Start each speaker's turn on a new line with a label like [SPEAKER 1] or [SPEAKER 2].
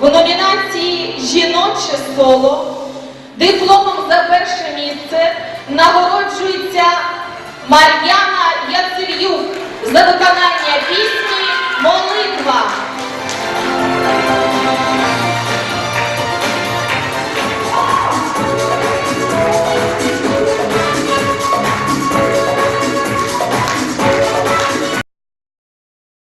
[SPEAKER 1] в номінації Жіноче соло дипломом за перше місце нагороджується Мар'яна Яцер'юк за виконання пісні Молитва.